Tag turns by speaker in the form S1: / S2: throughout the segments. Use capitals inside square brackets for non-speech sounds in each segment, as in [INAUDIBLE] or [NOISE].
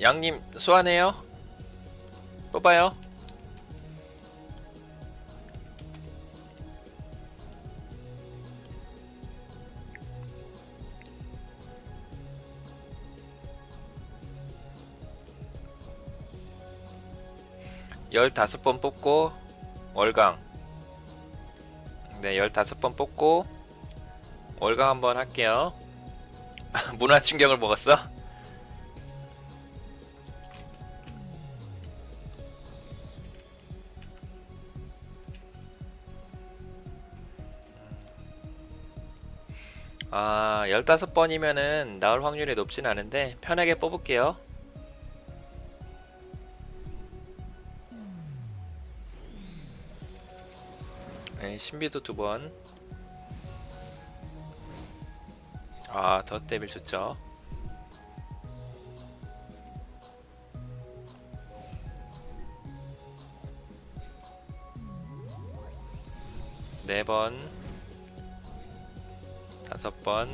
S1: 양님 소환해요. 뽑아요. 열다섯 번 뽑고 월강. 네, 열다섯 번 뽑고 월강 한번 할게요. [LAUGHS] 문화 충격을 먹었어? 아, 15번이면은 나올 확률이 높진 않은데 편하게 뽑을게요. 네, 신비도 두 번. 아, 더 데빌 좋죠. 네 번, 다섯 번,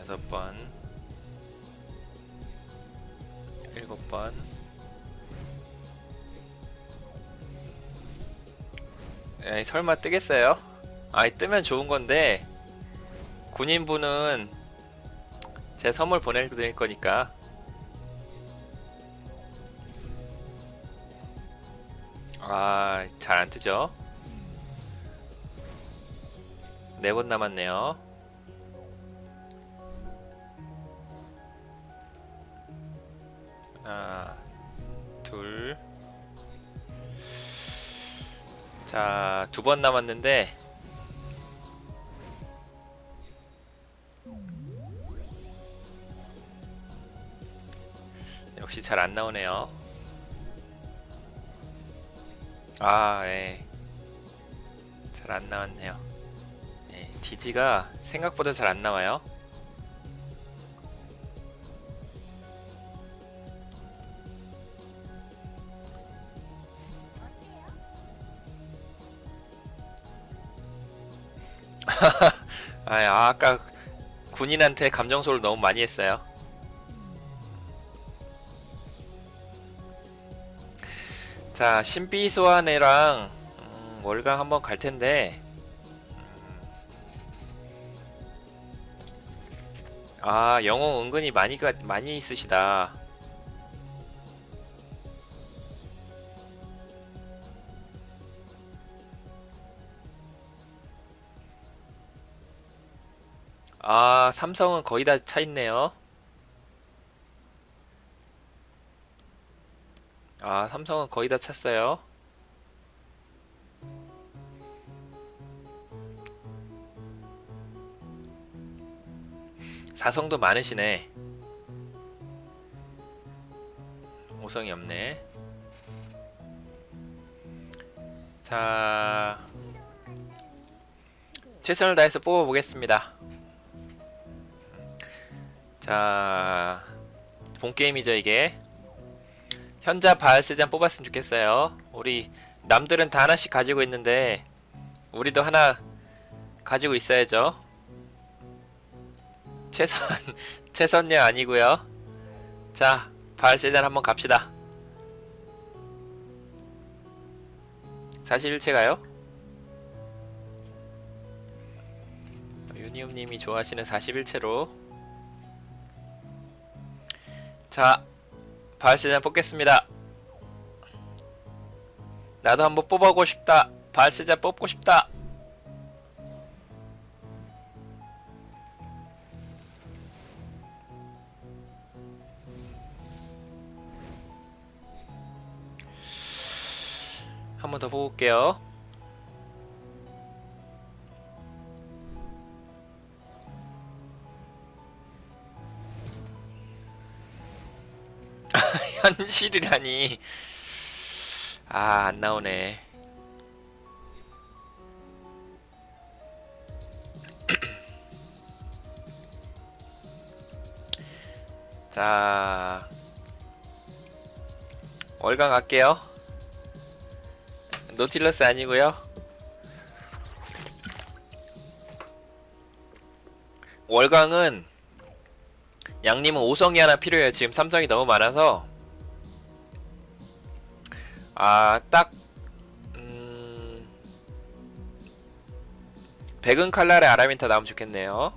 S1: 여섯 번, 일곱 번. 에이, 설마 뜨겠어요? 아이 뜨면 좋은 건데 군인분은 제 선물 보내드릴 거니까 아 잘 안 뜨죠? 네 번 남았네요. 하나, 둘, 자, 두 번 남았는데 역시 잘 안 나오네요. 아, 예. 잘 안 나왔네요. 예, 디지가 생각보다 잘 안 나와요. [LAUGHS] 아, 아, 아까 군인한테 감정소를 너무 많이 했어요. 자, 신비 소환애랑 음, 월강 한번 갈 텐데. 아, 영웅 은근히 많이 가, 많이 있으시다. 아, 삼성은 거의 다 차 있네요. 아, 삼성은 거의 다 찼어요. 사성도 많으시네. 오성이 없네. 자, 최선을 다해서 뽑아보겠습니다. 자, 본 게임이죠 이게. 현자 바알세잔 뽑았으면 좋겠어요. 우리 남들은 다 하나씩 가지고 있는데 우리도 하나 가지고 있어야죠. 최선 [LAUGHS] 최선녀 아니고요. 자, 바알세잔 한번 갑시다. 41채가요? 유니움님이 좋아하시는 41채로 자, 바알세잔 뽑겠습니다. 나도 한번 뽑아보고 싶다. 바알세잔 뽑고 싶다. 한번더 뽑을게요. [LAUGHS] 현실이라니. 아, 안 나오네. [CLEARS THROAT] 자, 월강 갈게요. 노틸러스 아니고요. 월강은 양님은 5성이 하나 필요해요. 지금 3성이 너무 많아서 아딱 음... 백은 칼날의 아라민타 나오면 좋겠네요.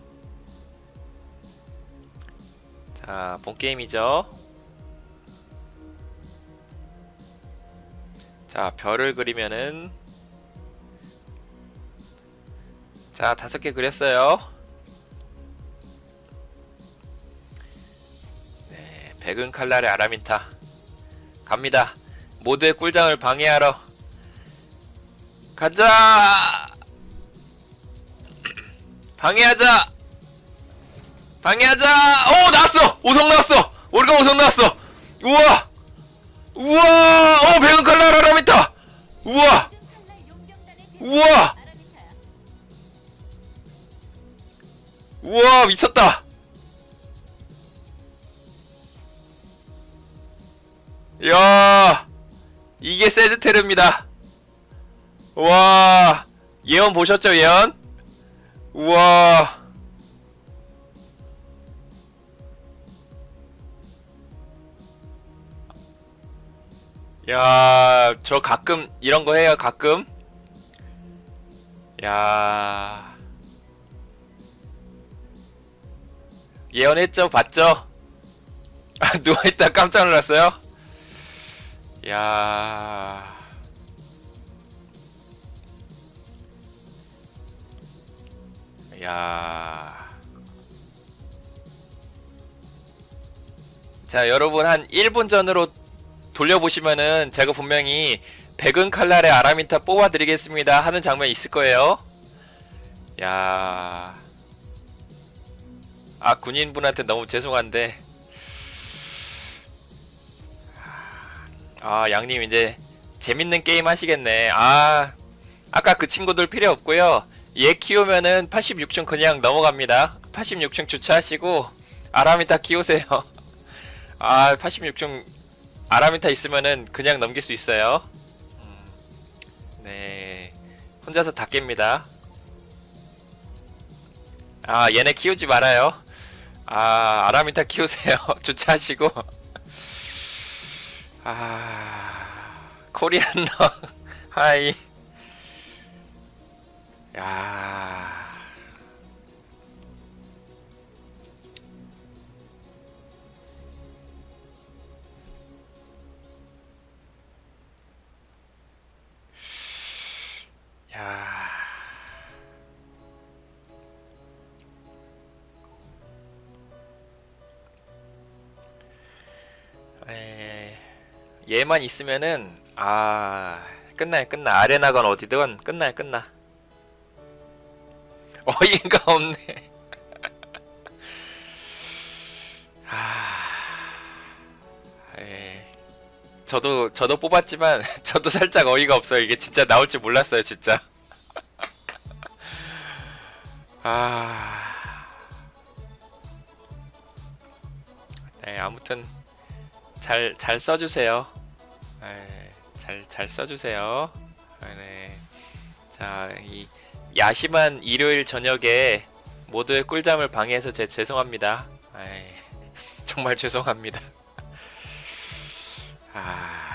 S1: 자, 본 게임이죠. 자, 별을 그리면은 자, 다섯 개 그렸어요. 네, 백은 칼날의 아라민타 갑니다. 모두의 꿀장을 방해하러 가자. [CLEARS THROAT] 방해하자. 방해하자. 오 나왔어. 오성 나왔어. 월간 오성 나왔어. 우와. 우와. 어 백은 칼날 아라민타. 우와. 우와. 우와 미쳤다. 야 이게 세즈테르입니다. 와 예언 보셨죠 예언? 우와 야, 저 가끔 이런 거 해요, 가끔. 야. 예언했죠? 봤죠? 아, [LAUGHS] 누워있다 깜짝 놀랐어요? 야. 야. 자, 여러분 한 1분 전으로 돌려보시면은 제가 분명히 백은 칼날의 아라민타 뽑아드리겠습니다 하는 장면 있을 거예요. 야. 아, 군인분한테 너무 죄송한데. 아, 양님 이제 재밌는 게임 하시겠네. 아, 아까 그 친구들 필요 없고요. 얘 키우면은 86층 그냥 넘어갑니다. 86층 주차하시고 아라미타 키우세요. [LAUGHS] 아, 86층 아라미타 있으면은 그냥 넘길 수 있어요. 음, 네, 혼자서 다 깹니다. 아, 얘네 키우지 말아요. 아, 아라미타 키우세요. [LAUGHS] 주차하시고. 아, 코리안 럭. [LAUGHS] 하이. 야. 야. 에, 얘만 있으면은 아 끝나요 끝나 아레나건 어디든 끝나요 끝나 어이가 없네 저도 저도 뽑았지만 [LAUGHS] 저도 살짝 어이가 없어요 이게 진짜 나올 줄 몰랐어요 진짜 [LAUGHS] 아 네, 아무튼 잘, 잘 써주세요. 네, 잘, 잘 써주세요. 네. 자, 이 야심한 일요일 저녁에 모두의 꿀잠을 방해해서 제 죄송합니다. 네, [LAUGHS] 정말 죄송합니다. Ah.